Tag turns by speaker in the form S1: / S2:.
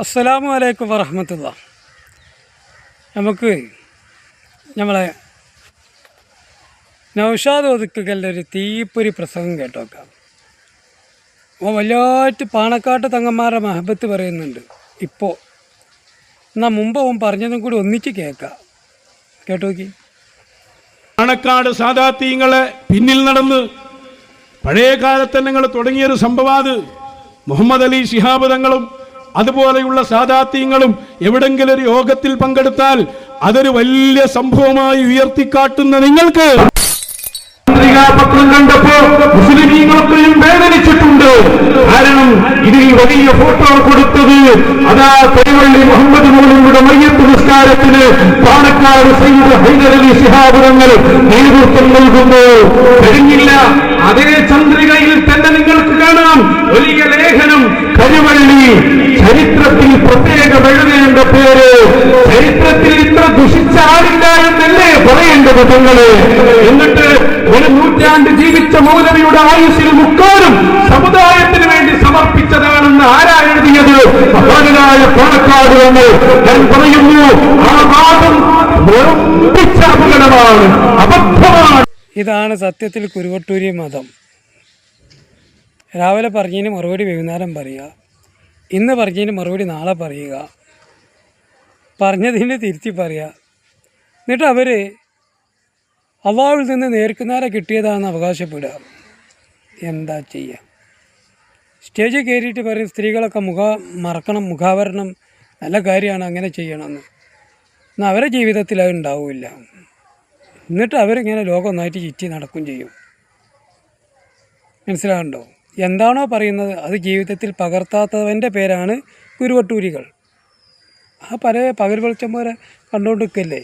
S1: അസ്സലാമു അലൈക്കും വറഹമത്തുള്ള. നമുക്ക് നമ്മളെ നൗഷാദ് ഒതുക്കുകളുടെ ഒരു തീപ്പൊരി പ്രസംഗം കേട്ടോക്കാം. അപ്പോൾ വല്ലാറ്റ് പാണക്കാട്ട് തങ്ങന്മാരുടെ മഹബത്ത് പറയുന്നുണ്ട്. ഇപ്പോൾ എന്നാൽ മുമ്പ് അവൻ പറഞ്ഞതും കൂടി ഒന്നിച്ച് കേൾക്കാം. കേട്ടോക്കി
S2: പാണക്കാട് സാധാത്തീങ്ങളെ പിന്നിൽ നടന്ന് പഴയ കാലത്ത് നിങ്ങൾ തുടങ്ങിയൊരു സംഭവാത്. മുഹമ്മദ് അലി ശിഹാബ് തങ്ങളും അതുപോലെയുള്ള സാധാത്യങ്ങളും എവിടെങ്കിലും ഒരു യോഗത്തിൽ പങ്കെടുത്താൽ അതൊരു വലിയ സംഭവമായി ഉയർത്തിക്കാട്ടുന്ന നിങ്ങൾക്ക് പത്രം കണ്ടപ്പോ മുസ്ലിമീങ്ങളൊക്കെയും വേദനിച്ചിട്ടുണ്ട്. കാരണം ഇതിൽ വലിയ ഫോട്ടോ കൊടുത്തത്. അതാ പെരുവള്ളി മുഹമ്മദ് മോളിയുടെ മയ്യത്ത് നിസ്കാരത്തിന് പാണക്കാട് സൈദ് ഹൈദരലി ശിഹാപുരങ്ങൾ നേതൃത്വം നൽകുന്നു. കഴിഞ്ഞില്ല. അതേ പറയേണ്ടത് എന്നിട്ട് ഒരു നൂറ്റാണ്ട് ജീവിച്ച മൗലവിയുടെ ആയുസ്സിൽ മുക്കാലും സമുദായത്തിന് വേണ്ടി സമർപ്പിച്ചതാണെന്ന് ആരാ എഴുതിയത്? മഹാനായ പാണക്കാട് എന്ന് ഞാൻ പറയുന്നു ആ ഉറപ്പിച്ച അപകടമാണ് അബദ്ധമാണ്.
S1: ഇതാണ് സത്യത്തിൽ കുരുവട്ടൂരി മതം. രാവിലെ പറഞ്ഞതിന് മറുപടി വൈകുന്നേരം പറയുക. ഇന്ന് പറഞ്ഞതിന് മറുപടി നാളെ പറയുക. പറഞ്ഞതിന് തിരുത്തി പറയുക. എന്നിട്ട് അവർ അള്ളാഹുവിൽ നിന്ന് നേർക്കുന്നാരെ കിട്ടിയതാണെന്ന് അവകാശപ്പെടുക. എന്താ ചെയ്യുക സ്റ്റേജിൽ കയറിയിട്ട് പറയും സ്ത്രീകളൊക്കെ മുഖ മറക്കണം മുഖാവരണം നല്ല കാര്യമാണ് അങ്ങനെ ചെയ്യണമെന്ന്. എന്നാൽ അവരെ ജീവിതത്തിൽ അത് ഉണ്ടാവില്ല. എന്നിട്ട് അവരിങ്ങനെ ലോകം ഒന്നായിട്ട് ചുറ്റി നടക്കും ചെയ്യും. മനസ്സിലാകണ്ടോ എന്താണോ പറയുന്നത് അത് ജീവിതത്തിൽ പകർത്താത്തവന്റെ പേരാണ് കുരുവട്ടൂരികൾ. ആ പല പകൽ വെളിച്ചം പോലെ കണ്ടുകൊണ്ടിരിക്കല്ലേ?